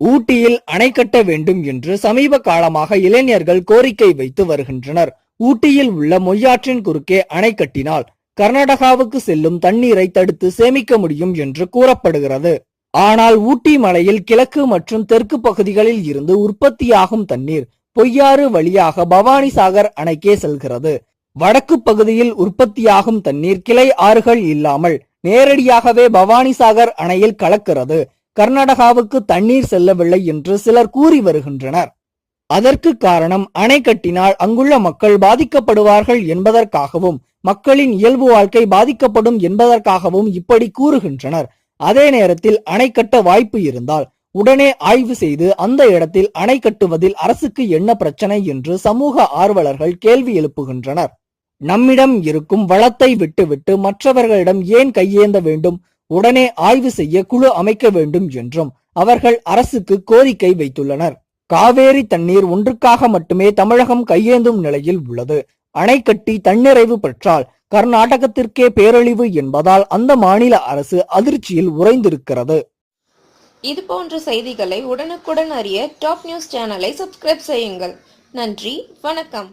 ஊட்டியில் அணை கட்ட வேண்டும் என்று சமீப காலமாக இளைஞர்கள் கோரிக்கை வைத்து வருகின்றனர். ஊட்டியில் உள்ள மொய்யாற்றின் குறுக்கே அணை கட்டினால் கர்நாடகாவுக்கு செல்லும் தண்ணீரை தடுத்து சேமிக்க முடியும் என்று கூறப்படுகிறது. ஆனால் ஊட்டி மலையில் கிழக்கு மற்றும் தெற்கு பகுதிகளில் இருந்து உற்பத்தியாகும் தண்ணீர் பொய்யாறு வழியாக பவானிசாகர் அணைக்கே செல்கிறது. வடக்கு பகுதியில் உற்பத்தியாகும் தண்ணீர் கிளை ஆறுகள் இல்லாமல் நேரடியாகவே பவானிசாகர் அணையில் கலக்கிறது. கர்நாடகாவுக்கு தண்ணீர் செல்லவில்லை என்று சிலர் கூறி வருகின்றனர். அதற்கு காரணம் அணை கட்டினால் அங்குள்ள மக்கள் பாதிக்கப்படுவார்கள் என்பதற்காகவும் மக்களின் இயல்பு வாழ்க்கை பாதிக்கப்படும் என்பதற்காகவும் இப்படி கூறுகின்றனர். அதே நேரத்தில் அணை கட்ட வாய்ப்பு இருந்தால் உடனே ஆய்வு செய்து அந்த இடத்தில் அணை கட்டுவதில் அரசுக்கு என்ன பிரச்சனை என்று சமூக ஆர்வலர்கள் கேள்வி எழுப்புகின்றனர். நம்மிடம் இருக்கும் வளத்தை விட்டுவிட்டு மற்றவர்களிடம் ஏன் கையேந்த வேண்டும்? உடனே ஆய்வு செய்ய குழு அமைக்க வேண்டும் என்றும் அவர்கள் அரசுக்கு கோரிக்கை வைத்துள்ளனர். காவேரி தண்ணீர் ஒன்றுக்காக மட்டுமே தமிழகம் கையேந்தும் நிலையில் உள்ளது. அணை கட்டி தன்னிறைவு பெற்றால் கர்நாடகத்திற்கே பேரழிவு என்பதால் அந்த மாநில அரசு அதிர்ச்சியில் உறைந்திருக்கிறது. இது போன்ற செய்திகளை உடனுக்குடன் அறிய டாப் நியூஸ் சேனலை சப்ஸ்கிரைப் செய்யுங்கள். நன்றி வணக்கம்.